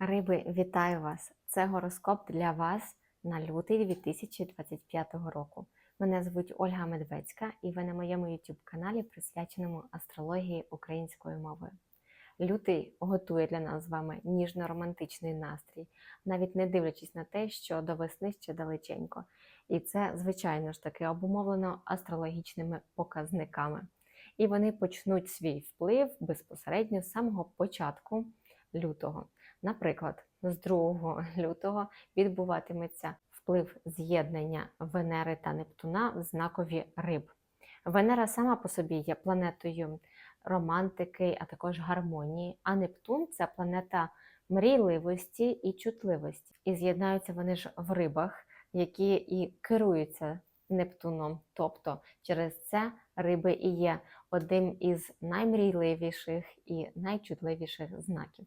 Риби, вітаю вас! Це гороскоп для вас на лютий 2025 року. Мене звуть Ольга Медведська, і ви на моєму YouTube каналі, присвяченому астрології українською мовою. Лютий готує для нас з вами ніжно-романтичний настрій, навіть не дивлячись на те, що до весни ще далеченько. І це, звичайно ж таки, обумовлено астрологічними показниками. І вони почнуть свій вплив безпосередньо з самого початку лютого. Наприклад, з 2 лютого відбуватиметься вплив з'єднання Венери та Нептуна в знакові риб. Венера сама по собі є планетою романтики, а також гармонії, а Нептун це планета мрійливості і чутливості. І з'єднаються вони ж в рибах, які і керуються Нептуном. Тобто через це риби і є одним із наймрійливіших і найчутливіших знаків.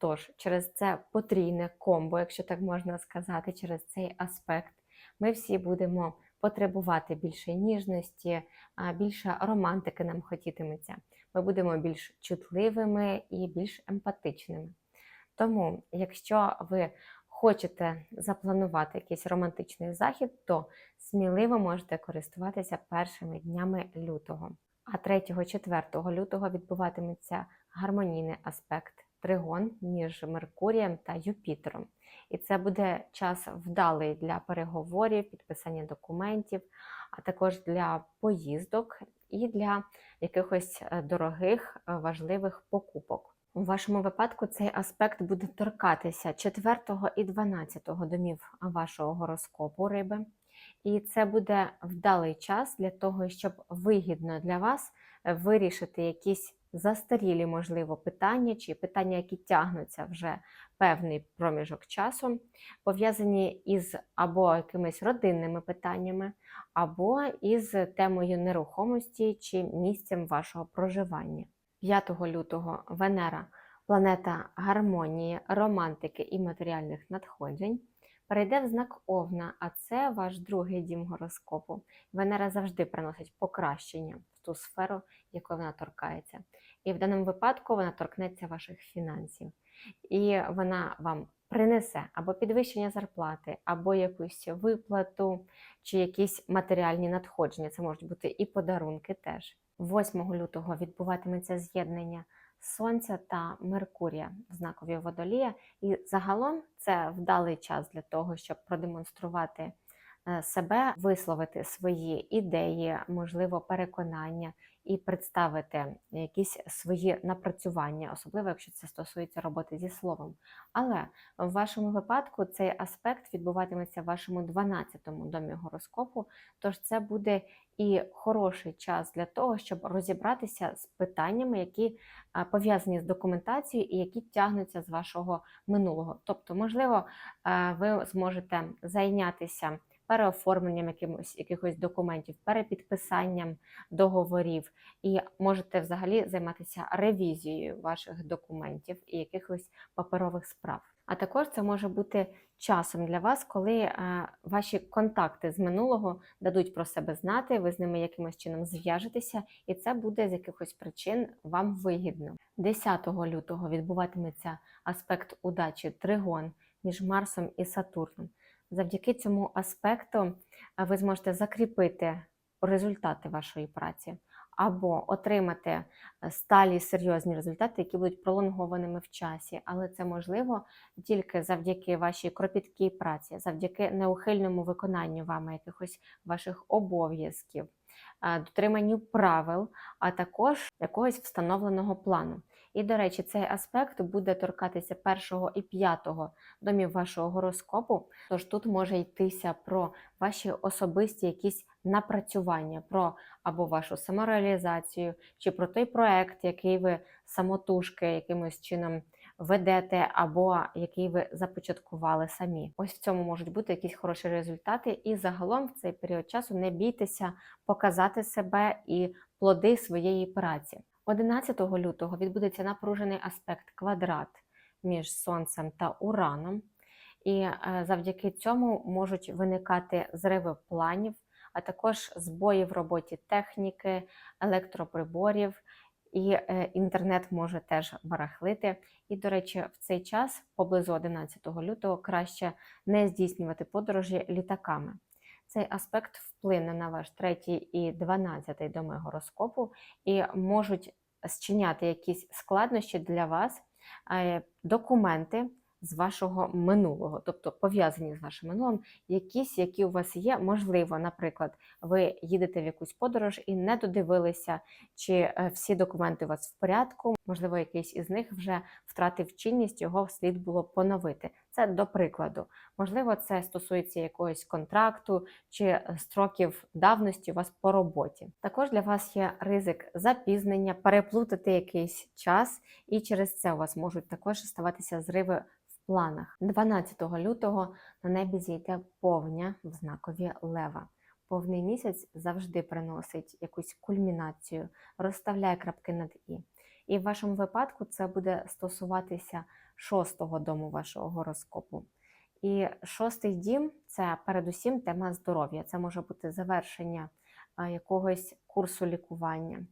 Тож, через це потрійне комбо, якщо так можна сказати, через цей аспект, ми всі будемо потребувати більше ніжності, більше романтики нам хотітиметься. Ми будемо більш чутливими і більш емпатичними. Тому, якщо ви хочете запланувати якийсь романтичний захід, то сміливо можете користуватися першими днями лютого. А 3-4 лютого відбуватиметься гармонійний аспект тригон між Меркурієм та Юпітером. І це буде час вдалий для переговорів, підписання документів, а також для поїздок і для якихось е, дорогих е, важливих покупок. У вашому випадку цей аспект буде торкатися 4 і 12 домів вашого гороскопу риби. І це буде вдалий час для того, щоб вигідно для вас вирішити якісь застарілі, можливо, питання чи питання, які тягнуться вже певний проміжок часу, пов'язані із або якимись родинними питаннями, або із темою нерухомості чи місцем вашого проживання. 5 лютого Венера, планета гармонії, романтики і матеріальних надходжень. Перейде в знак Овна, а це ваш другий дім гороскопу. Венера завжди приносить покращення в ту сферу, якою вона торкається. І в даному випадку вона торкнеться ваших фінансів. І вона вам принесе або підвищення зарплати, або якусь виплату, чи якісь матеріальні надходження. Це можуть бути і подарунки теж. 8 лютого відбуватиметься з'єднання Сонця та Меркурія в знакові водолія. І загалом це вдалий час для того, щоб продемонструвати е, себе, висловити свої ідеї, можливо, переконання і представити якісь свої напрацювання, особливо якщо це стосується роботи зі словом. Але в вашому випадку цей аспект відбуватиметься в вашому 12-му домі гороскопу, тож це буде і хороший час для того, щоб розібратися з питаннями, які пов'язані з документацією і які тягнуться з вашого минулого. Тобто, можливо, ви зможете зайнятися переоформленням якимось, якихось документів, перепідписанням договорів, і можете взагалі займатися ревізією ваших документів і якихось паперових справ. А також це може бути часом для вас, коли е, ваші контакти з минулого дадуть про себе знати, ви з ними якимось чином зв'яжетеся, і це буде з якихось причин вам вигідно. 10 лютого відбуватиметься аспект удачі тригон між Марсом і Сатурном. Завдяки цьому аспекту ви зможете закріпити результати вашої праці або отримати е, сталі серйозні результати, які будуть пролонгованими в часі. Але це можливо тільки завдяки вашій кропіткій праці, завдяки неухильному виконанню вами якихось ваших обов'язків, е, дотриманню правил, а також якогось встановленого плану. І, до речі, цей аспект буде торкатися першого і п'ятого домів вашого гороскопу. Тож тут може йтися про ваші особисті якісь напрацювання, про або вашу самореалізацію, чи про той проект, який ви самотужки якимось чином ведете, або який ви започаткували самі. Ось в цьому можуть бути якісь хороші результати, і загалом в цей період часу не бійтеся показати себе і плоди своєї праці. 11 лютого відбудеться напружений аспект квадрат між Сонцем та Ураном, і е, завдяки цьому можуть виникати зриви планів, а також збої в роботі техніки, електроприборів і е, інтернет може теж барахлити. І, до речі, в цей час, поблизу 11 лютого, краще не здійснювати подорожі літаками. Цей аспект вплине на ваш третій і дванадцятий доми гороскопу і можуть зчиняти якісь складнощі для вас, е, документи з вашого минулого, тобто пов'язані з вашим минулим, якісь, які у вас є. Можливо, наприклад, ви їдете в якусь подорож і не додивилися, чи е, всі документи у вас в порядку. Можливо, якийсь із них вже втратив чинність, його слід було поновити. Це до прикладу. Можливо, це стосується якогось контракту чи е, строків давності у вас по роботі. Також для вас є ризик запізнення, переплутати якийсь час, і через це у вас можуть також ставатися зриви планах. 12 лютого на небі зійде повня в знакові лева. Повний місяць завжди приносить якусь кульмінацію, розставляє крапки над і. І в вашому випадку це буде стосуватися шостого дому вашого гороскопу. І шостий дім це передусім тема здоров'я. Це може бути завершення якогось курсу лікування.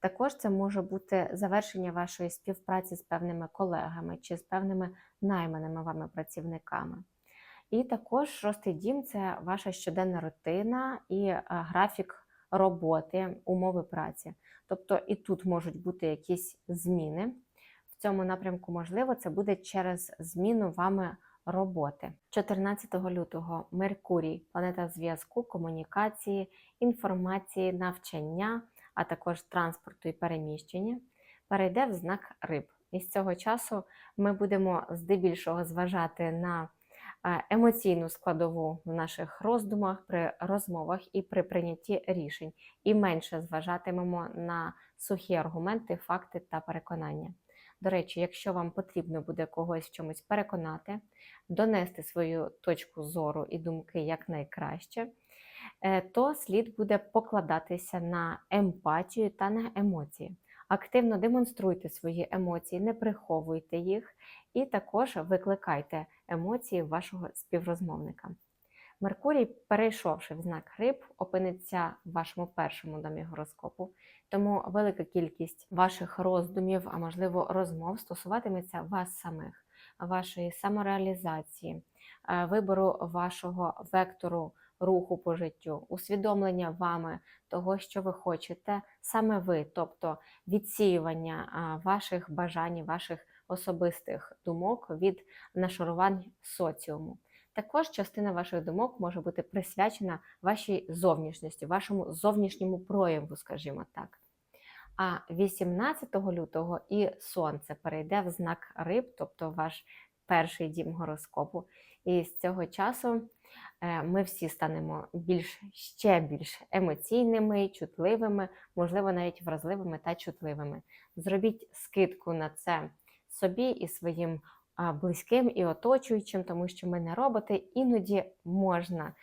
Також це може бути завершення вашої співпраці з певними колегами чи з певними найманими вами працівниками. І також шостий дім це ваша щоденна рутина і е, графік роботи, умови праці. Тобто і тут можуть бути якісь зміни. В цьому напрямку, можливо, це буде через зміну вами роботи. 14 лютого Меркурій, планета зв'язку, комунікації, інформації, навчання, а також транспорту і переміщення, перейде в знак риб. І з цього часу ми будемо здебільшого зважати на е, емоційну складову в наших роздумах, при розмовах і при прийнятті рішень, і менше зважатимемо на сухі аргументи, факти та переконання. До речі, якщо вам потрібно буде когось в чомусь переконати, донести свою точку зору і думки якнайкраще, е, то слід буде покладатися на емпатію та на емоції. Активно демонструйте свої емоції, не приховуйте їх, і також викликайте емоції вашого співрозмовника. Меркурій, перейшовши в знак риб, опиниться в вашому першому домі гороскопу, тому велика кількість ваших роздумів, а можливо розмов стосуватиметься вас самих, вашої самореалізації, е, вибору вашого вектору руху по життю, усвідомлення вами того, що ви хочете, саме ви, тобто відсіювання ваших бажань, ваших особистих думок від нашарувань соціуму. Також частина ваших думок може бути присвячена вашій зовнішності, вашому зовнішньому прояву, скажімо так. А 18 лютого і сонце перейде в знак риб, тобто ваш перший дім гороскопу. І з цього часу е, ми всі станемо більш ще більш емоційними, чутливими, можливо, навіть вразливими та чутливими. Зробіть скидку на це собі і своїм близьким і оточуючим, тому що ми не роботи, іноді можна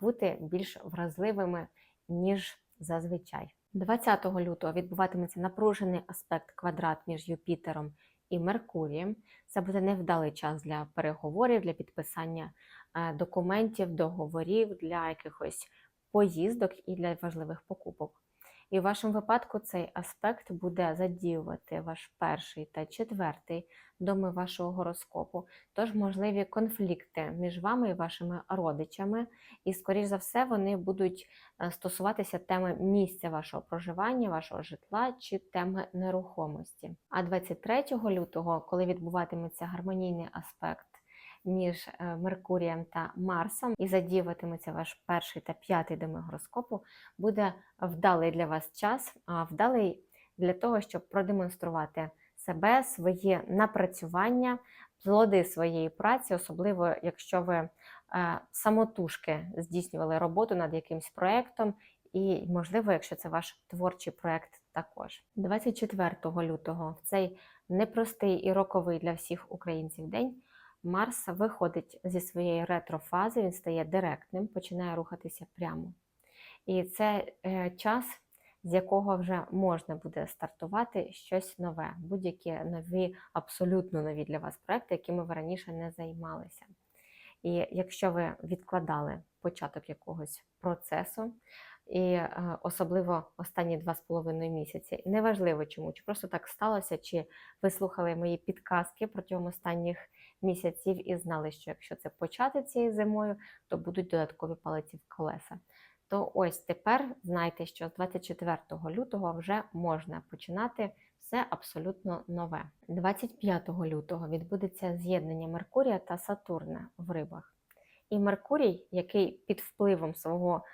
бути більш вразливими, ніж зазвичай. 20 лютого відбуватиметься напружений аспект квадрат між Юпітером і Меркурієм. Це буде невдалий час для переговорів, для підписання е, документів, договорів, для якихось поїздок і для важливих покупок. І в вашому випадку цей аспект буде задіювати ваш перший та четвертий доми вашого гороскопу, тож можливі конфлікти між вами і вашими родичами, і, скоріш за все, вони будуть е, стосуватися теми місця вашого проживання, вашого житла чи теми нерухомості. А 23 лютого, коли відбуватиметься гармонійний аспект між е, Меркурієм та Марсом, і задіюватиметься ваш перший та п'ятий доми гороскопу, буде вдалий для вас час, а вдалий для того, щоб продемонструвати себе, свої напрацювання, плоди своєї праці, особливо якщо ви е, самотужки здійснювали роботу над якимсь проєктом, і, можливо, якщо це ваш творчий проєкт також. 24 лютого в цей непростий і роковий для всіх українців день. Марс виходить зі своєї ретрофази, він стає директним, починає рухатися прямо. І це е, час, з якого вже можна буде стартувати щось нове, будь-які нові, абсолютно нові для вас проекти, якими ви раніше не займалися. І якщо ви відкладали початок якогось процесу, І е, особливо останні два з половиною місяці. Неважливо чому, чи просто так сталося, чи ви слухали мої підказки протягом останніх місяців і знали, що якщо це почати цією зимою, то будуть додаткові палиці в колеса. То ось тепер знайте, що з 24 лютого вже можна починати все абсолютно нове. 25 лютого відбудеться з'єднання Меркурія та Сатурна в рибах. І Меркурій, який під впливом свого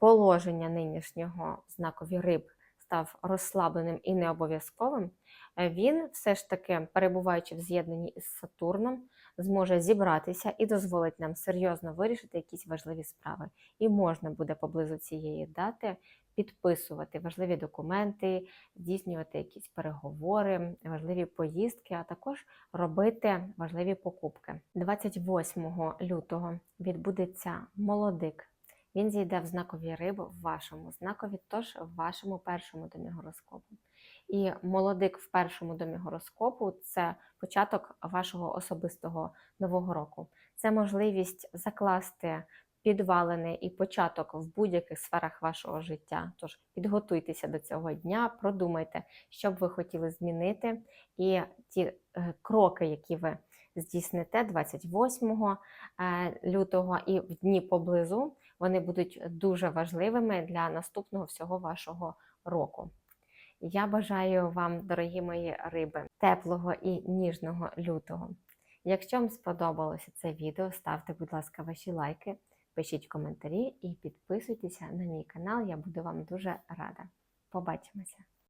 положення нинішнього знакові риб став розслабленим і необов'язковим, е, він все ж таки, перебуваючи в з'єднанні із Сатурном, зможе зібратися і дозволить нам серйозно вирішити якісь важливі справи. І можна буде поблизу цієї дати підписувати важливі документи, здійснювати якісь переговори, важливі поїздки, а також робити важливі покупки. 28 лютого відбудеться молодик. Він зійде в знакові риби в вашому знакові, тож в вашому першому домі гороскопу. І молодик в першому домі гороскопу це початок вашого особистого нового року. Це можливість закласти підвалини і початок в будь-яких сферах вашого життя. Тож підготуйтеся до цього дня, продумайте, що б ви хотіли змінити, і ті е, кроки, які ви здійсните 28 е, лютого і в дні поблизу, вони будуть дуже важливими для наступного всього вашого року. Я бажаю вам, дорогі мої риби, теплого і ніжного лютого. Якщо вам сподобалося це відео, ставте, будь ласка, ваші лайки, пишіть коментарі і підписуйтеся на мій канал, я буду вам дуже рада. Побачимося!